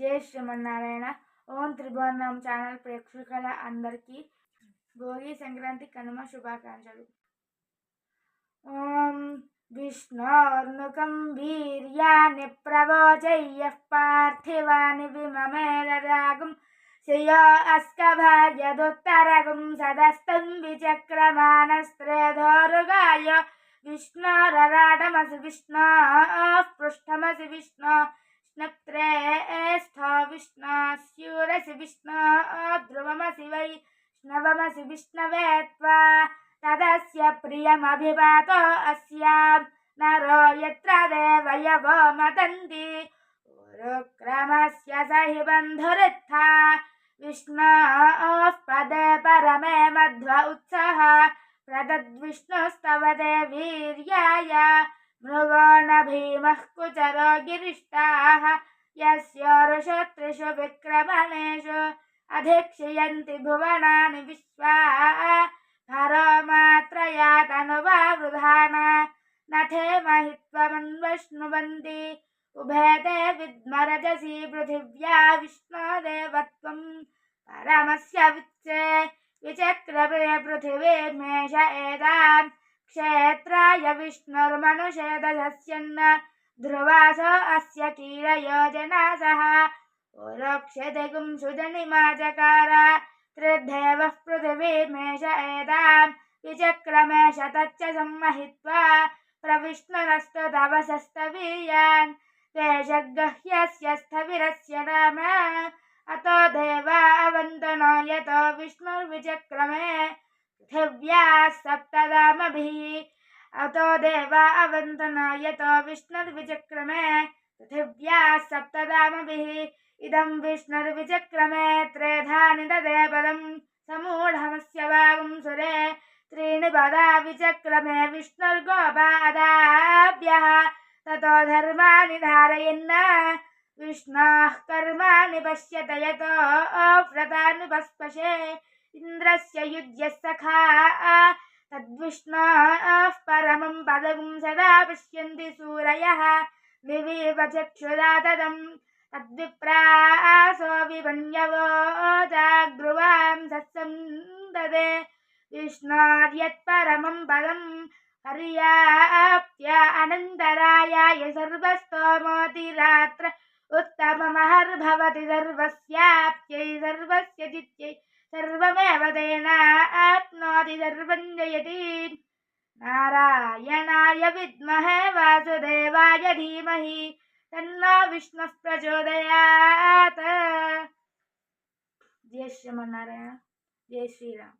జై శ్రీమన్నారాయణ. ఓం త్రిభువనం ఛానల్ ప్రేక్షకుల అందరికీ భోగి సంక్రాంతి కనుమ శుభాకాంక్షలు. ఓం విష్ణోర్ముఖం వీర్యాన్ని ప్రవోచయ్య పార్థివాని విమమేరరాగం శయో అస్కభాగ్యదుత్తరగం సదస్తం విచక్రమాణస్త్రేధోరుగాయ. విష్ణోరరాటమసి విష్ణో పృష్ఠమసి విష్ణో स्नत्रेष्ठा विष्णा स्यूरसि विष्णा, ध्रुवमसि वैष्णवमसि विष्णवे त्वा, तदस्य प्रियमभिवातो अस्यां नरो यत्र देवयवो मदन्ति। गुरुक्रमस्य स हि बन्धुरुत्था विष्णोः पदे परमे मध्व उत्सः। प्रदद्विष्णुस्तव देवीर्याय। मृगो न भीमः कुचरो गिरिष्टाः यस्योरुषत्रिषु विक्रमणेषु अधिक्षयन्ति भुवनानि विश्वा। हरो मात्रया तनुवा वृधाना। नथे महित्वमन्वश्नुवन्ति। उभे ते विद्मरजसि पृथिव्या विष्णोदेवत्वं परमस्य वित्से विचक्रमे पृथिवीर्मेष एतान्। क्षेत्राय विष्णुर्मनुषेदशस्यन्न ध्रुवासो अस्य कीरयोजनासः ओरोक्षतिगुं सुजनिमाचकार त्रिदेवः पृथिवीर्मेष एतां विचक्रमे शतच्च सम्महित्वा प्रविष्णुरस्तु तवसस्तवीयान्। देशगह्यस्य पृथिव्याः सप्तदामभिः अतो देवा अवन्तनो, यतो विष्णुर्विचक्रमे। पृथिव्याः सप्तदामभिः इदं विष्णुर्विचक्रमे त्रेधानि ददे पदं समूढमस्य वागुं सुरे, त्रीणि पदा विचक्रमे विष्णुर्गोपादाभ्यः। ततो धर्माणि धारयन्न, विष्णोः कर्माणि पश्यत, यतो व्रतानुपस्पशे इन्द्रस्य युज्यः सखा तद्विष्णोः परमं पदं सदा पश्यन्ति सूरयः। विवीव चक्षुरा तदम् तद्विप्रासो विपण्यवो जाग्रुवां सत्सं ददे विष्णोर्यत्परमं पदं पर्याप्त्य अनन्तरायाय सर्वस्तोमोतिरात्र उत्तममहर्भवति सर्वस्याप्त्यै सर्वस्य चित्यै सर्वमेव तेनाप्नोति सर्वं जयति नारायणाय विद्महे वासुदेवाय धीमहि, तन्नो विष्णुः प्रचोदयात्। जय श्रीमन्नारायण, जय श्रीराम।